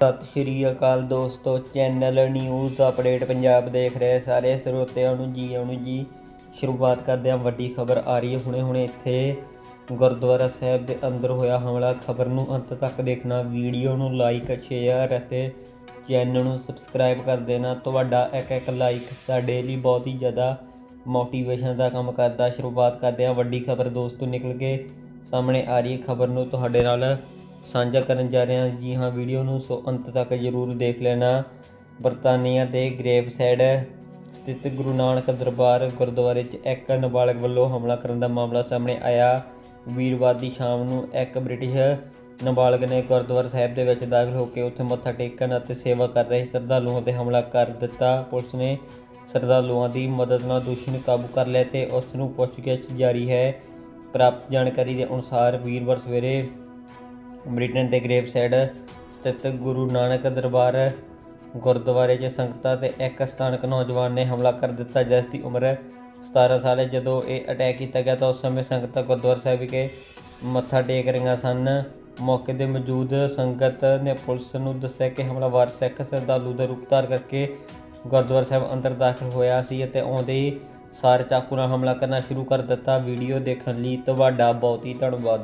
ਸਤਿ ਸ਼੍ਰੀ ਅਕਾਲ ਦੋਸਤੋ, channel news update Punjab ਦੇਖ ਰਹੇ ਸਾਰੇ ਸਰੋਤਿਆਂ ਨੂੰ ਜੀ ਆਉਣ ਜੀ। ਸ਼ੁਰੂਆਤ ਕਰਦੇ ਹਾਂ, ਵੱਡੀ ਖਬਰ ਆ ਰਹੀ ਹੈ। ਹੁਣੇ ਹੁਣੇ ਇੱਥੇ ਗੁਰਦੁਆਰਾ ਸਾਹਿਬ ਦੇ ਅੰਦਰ ਹੋਇਆ ਹਮਲਾ। ਖਬਰ ਨੂੰ ਅੰਤ ਤੱਕ ਦੇਖਣਾ, ਵੀਡੀਓ ਨੂੰ ਲਾਈਕ ਸ਼ੇਅਰ ਅਤੇ ਚੈਨਲ ਨੂੰ ਸਬਸਕ੍ਰਾਈਬ ਕਰ ਦੇਣਾ। ਤੁਹਾਡਾ ਇੱਕ ਇੱਕ ਲਾਈਕ ਸਾਡੇ ਲਈ ਬਹੁਤ ਹੀ ਜ਼ਿਆਦਾ ਮੋਟੀਵੇਸ਼ਨ ਦਾ ਕੰਮ ਕਰਦਾ। ਸ਼ੁਰੂਆਤ ਕਰਦੇ ਹਾਂ, ਵੱਡੀ ਖਬਰ ਦੋਸਤੋ ਨਿਕਲ ਕੇ ਸਾਹਮਣੇ ਆ ਰਹੀ ਹੈ। ਖਬਰ ਨੂੰ ਤੁਹਾਡੇ ਨਾਲ ਸਾਂਝਾ ਕਰਨ ਜਾ ਰਹੇ ਹਾਂ ਜੀ, ਹਾਂ, ਵੀਡੀਓ ਨੂੰ ਸੋ ਅੰਤ ਤੱਕ ਜ਼ਰੂਰ ਦੇਖ ਲੈਣਾ। ਬਰਤਾਨੀਆ ਦੇ ਗ੍ਰੇਵ ਸਾਈਡ ਸਥਿਤ ਗੁਰੂ ਨਾਨਕ ਦਰਬਾਰ ਗੁਰਦੁਆਰੇ 'ਚ ਇੱਕ ਨਾਬਾਲਗ ਵੱਲੋਂ ਹਮਲਾ ਕਰਨ ਦਾ ਮਾਮਲਾ ਸਾਹਮਣੇ ਆਇਆ। ਵੀਰਵਾਰ ਦੀ ਸ਼ਾਮ ਨੂੰ ਇੱਕ ਬ੍ਰਿਟਿਸ਼ ਨਾਬਾਲਗ ਨੇ ਗੁਰਦੁਆਰਾ ਸਾਹਿਬ ਦੇ ਵਿੱਚ ਦਾਖਲ ਹੋ ਕੇ ਉੱਥੇ ਮੱਥਾ ਟੇਕਣ ਅਤੇ ਸੇਵਾ ਕਰ ਰਹੇ ਸ਼ਰਧਾਲੂਆਂ ਤੇ ਹਮਲਾ ਕਰ ਦਿੱਤਾ। ਪੁਲਿਸ ਨੇ ਸ਼ਰਧਾਲੂਆਂ ਦੀ ਮਦਦ ਨਾਲ ਦੋਸ਼ੀ ਨੂੰ ਕਾਬੂ ਕਰ ਲਿਆ ਤੇ ਉਸ ਨੂੰ ਪੁੱਛਗਿੱਛ ਜਾਰੀ ਹੈ। ਪ੍ਰਾਪਤ ਜਾਣਕਾਰੀ ਦੇ ਅਨੁਸਾਰ ਵੀਰਵਾਰ ਸਵੇਰੇ ਬ੍ਰਿਟਨ ਦੇ ਗ੍ਰੇਵ ਸਾਈਡ ਸਥਿਤ ਗੁਰੂ ਨਾਨਕ ਦਰਬਾਰ ਗੁਰਦੁਆਰੇ 'ਚ ਸੰਗਤਾਂ ਤੇ ਇੱਕ ਸਥਾਨਕ ਨੌਜਵਾਨ ਨੇ ਹਮਲਾ ਕਰ ਦਿੱਤਾ। ਜਿਸ ਦੀ ਉਮਰ 17 ਸਾਲ ਹੈ। ਜਦੋਂ ਇਹ ਅਟੈਕ ਕੀਤਾ ਗਿਆ ਤਾਂ ਉਸ ਸਮੇਂ ਸੰਗਤਾਂ ਗੁਰਦੁਆਰਾ ਸਾਹਿਬ ਵਿਖੇ ਮੱਥਾ ਟੇਕ ਰਹੀਆਂ ਸਨ। ਮੌਕੇ ਤੇ ਮੌਜੂਦ ਸੰਗਤ ਨੇ ਪੁਲਿਸ ਨੂੰ ਦੱਸਿਆ ਕਿ ਹਮਲਾਵਰ ਸਿੱਖ ਸ਼ਰਧਾਲੂ ਦਾ ਰੂਪ ਧਾਰ ਕਰਕੇ ਗੁਰਦੁਆਰਾ ਸਾਹਿਬ ਅੰਦਰ ਦਾਖਲ ਹੋਇਆ ਸੀ ਅਤੇ ਆਉਂਦੇ ਹੀ ਸਾਰੇ ਚਾਕੂ ਨਾਲ ਹਮਲਾ ਕਰਨਾ ਸ਼ੁਰੂ ਕਰ ਦਿੱਤਾ। ਵੀਡੀਓ ਦੇਖਣ ਲਈ ਤੁਹਾਡਾ ਬਹੁਤ ਹੀ ਧੰਨਵਾਦ।